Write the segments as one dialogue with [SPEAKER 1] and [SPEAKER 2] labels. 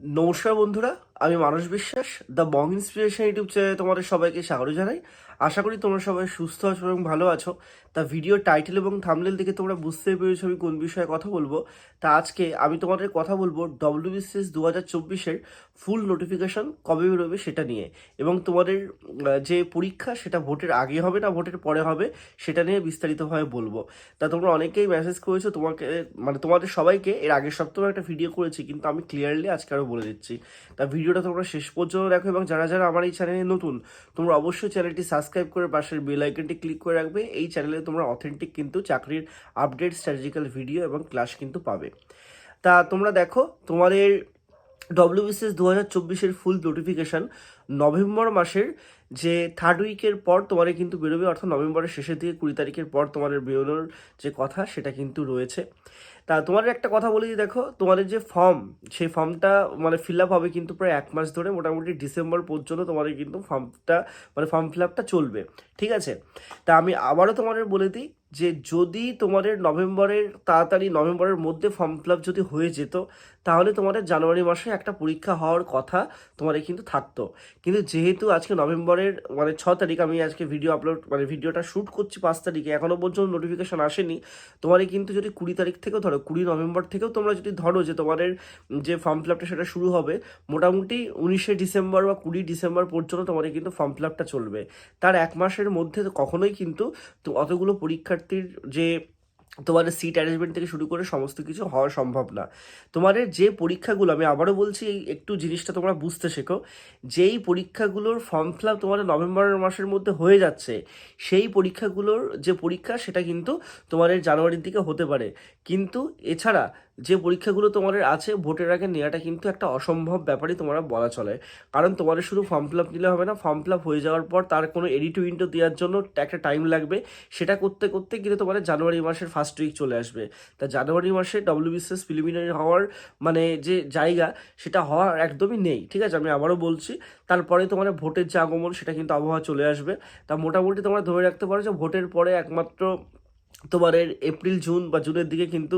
[SPEAKER 1] নমস্কার বন্ধুরা আমি মানস বিশ্বাস দ্য বং ইন্সপিরেশন ইউটিউব চ্যানেলে তোমাদের সবাইকে স্বাগত জানাই। আশা করি তোমরা সবাই সুস্থ আছো এবং ভালো আছো। তা ভিডিও টাইটেল এবং থামলেল দেখে তোমরা বুঝতে পেরেছ আমি কোন বিষয়ে কথা বলব। তা আজকে আমি তোমাদের কথা বলব ডব্লিউবিসিএস দু হাজার চব্বিশের ফুল নোটিফিকেশন কবে বেরোবে সেটা নিয়ে। এবং তোমাদের যে পরীক্ষা সেটা ভোটের আগে হবে না, ভোটের পরে হবে সেটা নিয়ে বিস্তারিতভাবে বলব। তা তোমরা অনেকেই মেসেজ করেছ তোমাকে মানে তোমাদের সবাইকে এর আগের সপ্তাহে একটা ভিডিও করেছি, কিন্তু আমি ক্লিয়ারলি আজকে আরও বলে দিচ্ছি। তা ভিডিওটা তোমরা শেষ পর্যন্ত দেখো এবং যারা যারা আমার এই চ্যানেলে নতুন, তোমরা অবশ্যই চ্যানেলটি সাবস্ক্রাইব করে পাশের বেল আইকনটি ক্লিক করে রাখবে। এই চ্যানেলে তোমরা অথেন্টিক কিন্তু চাকরির আপডেট স্ট্র্যাটেজিক্যাল ভিডিও এবং ক্লাস কিন্তু পাবে। তা তোমরা দেখো, তোমাদের ডব্লিউবিসিএস দু হাজার চব্বিশের ফুল নোটিফিকেশান নভেম্বর মাসের যে থার্ড উইকের পর তোমাদের কিন্তু বেরোবে, অর্থাৎ নভেম্বরের শেষের দিকে কুড়ি তারিখের পর তোমাদের বেরোনোর যে কথা সেটা কিন্তু রয়েছে। তা তোমাদের একটা কথা বলি দেখো, তোমাদের যে ফর্ম সেই ফর্মটা মানে ফিল আপ হবে কিন্তু প্রায় এক মাস ধরে, মোটামুটি ডিসেম্বর পর্যন্ত তোমাদের কিন্তু ফর্মটা মানে ফর্ম ফিল আপটা চলবে। ঠিক আছে? তা আমি আবারও তোমাদের বলে দিই যে যদি তোমাদের নভেম্বরের, তাড়াতাড়ি নভেম্বরের মধ্যে ফর্ম ফিল যদি হয়ে যেত, তাহলে তোমাদের জানুয়ারি মাসে একটা পরীক্ষা হওয়ার কথা তোমাদের কিন্তু থাকতো। কিন্তু যেহেতু আজকে নভেম্বরের মানে ছ তারিখ আমি আজকে ভিডিও আপলোড মানে ভিডিওটা শ্যুট করছি পাঁচ তারিখে এখনও পর্যন্ত নোটিফিকেশান আসেনি, তোমাদের কিন্তু যদি কুড়ি তারিখ থেকেও ধরো, কুড়ি নভেম্বর থেকেও তোমরা যদি ধরো যে তোমাদের যে ফর্ম ফিল সেটা শুরু হবে, মোটামুটি উনিশে ডিসেম্বর বা কুড়ি ডিসেম্বর পর্যন্ত তোমাদের কিন্তু ফর্ম ফিল চলবে। তার এক মাসের মধ্যে কখনোই কিন্তু অতগুলো পরীক্ষার্থীর যে তোমাদের সিট অ্যারেঞ্জমেন্ট থেকে শুরু করে সমস্ত কিছু হওয়া সম্ভব না। তোমাদের যে পরীক্ষাগুলো, আমি আবারও বলছি একটু জিনিসটা তোমরা বুঝতে শেখো, যেই পরীক্ষাগুলোর ফর্ম ফিল আপ তোমাদের নভেম্বর মাসের মধ্যে হয়ে যাচ্ছে, সেই পরীক্ষাগুলোর যে পরীক্ষা, সেটা কিন্তু তোমাদের জানুয়ারির দিকে হতে পারে। কিন্তু এছাড়া যে পরীক্ষাগুলো তোমাদের আছে, ভোটের আগে নেওয়াটা কিন্তু একটা অসম্ভব ব্যাপারই তোমরা বলা চলে। কারণ তোমাদের শুধু ফর্ম ফিল আপ নিলে হবে না ফর্ম ফিল আপ হয়ে যাওয়ার পর তার কোনো এডিট উইন্ডো দেওয়ার জন্য একটা টাইম লাগবে। সেটা করতে করতে কিন্তু তোমাদের জানুয়ারি মাসের ফার্স্ট উইক চলে আসবে। তা জানুয়ারি মাসে ডব্লিউবিসিএস প্রিলিমিনারি হওয়ার মানে যে জায়গা, সেটা হওয়ার একদমই নেই। ঠিক আছে, আমি আবারও বলছি, তারপরে তোমাদের ভোটের যে আগমন, সেটা কিন্তু আবহাওয়া চলে আসবে। তা মোটামুটি তোমরা ধরে রাখতে পারো যে ভোটের পরে একমাত্র তোমাদের এপ্রিল জুন বা জুনের দিকে কিন্তু,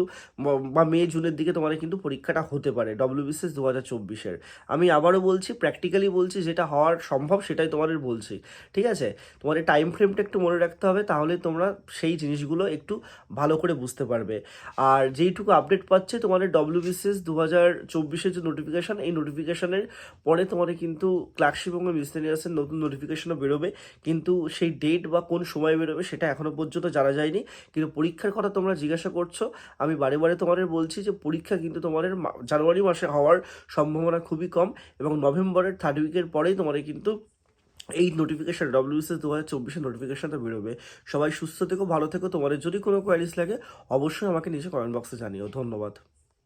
[SPEAKER 1] বা মে জুনের দিকে তোমার কিন্তু পরীক্ষাটা হতে পারে ডব্লিউবিসিএস দু হাজার চব্বিশের। আমি আবারও বলছি প্র্যাকটিক্যালি বলছি, যেটা হওয়ার সম্ভব সেটাই তোমাদের বলছি, ঠিক আছে? তোমাদের টাইম ফ্রেমটা একটু মনে রাখতে হবে, তাহলে তোমরা সেই জিনিসগুলো একটু ভালো করে বুঝতে পারবে। আর যেইটুকু আপডেট পাচ্ছে তোমাদের ডব্লিউবিসিএস দু হাজার চব্বিশের যে নোটিফিকেশান এই নোটিফিকেশানের পরে তোমাদের কিন্তু ক্লার্কশিপ এবং মিসলেনিয়াসের নতুন নোটিফিকেশানও বেরোবে, কিন্তু সেই ডেট বা কোন সময় বেরোবে সেটা এখনও পর্যন্ত জানা যায়নি। কিন্তু পরীক্ষার কথা তোমরা জিজ্ঞাসা করছ, আমি বারে বারে তোমাদের বলছি যে পরীক্ষা কিন্তু তোমাদের জানুয়ারি মাসে হওয়ার সম্ভাবনা খুবই কম এবং নভেম্বরের থার্ড উইকের পরেই তোমাদের কিন্তু এই নোটিফিকেশান ডব্লিউসিএস দু হাজার চব্বিশের নোটিফিকেশানটা বেরোবে। সবাই সুস্থ থেকো, ভালো থেকো। তোমাদের যদি কোনো কোয়ারিজ লাগে, অবশ্যই আমাকে নিজে কমেন্ট বক্সে জানিও। ধন্যবাদ।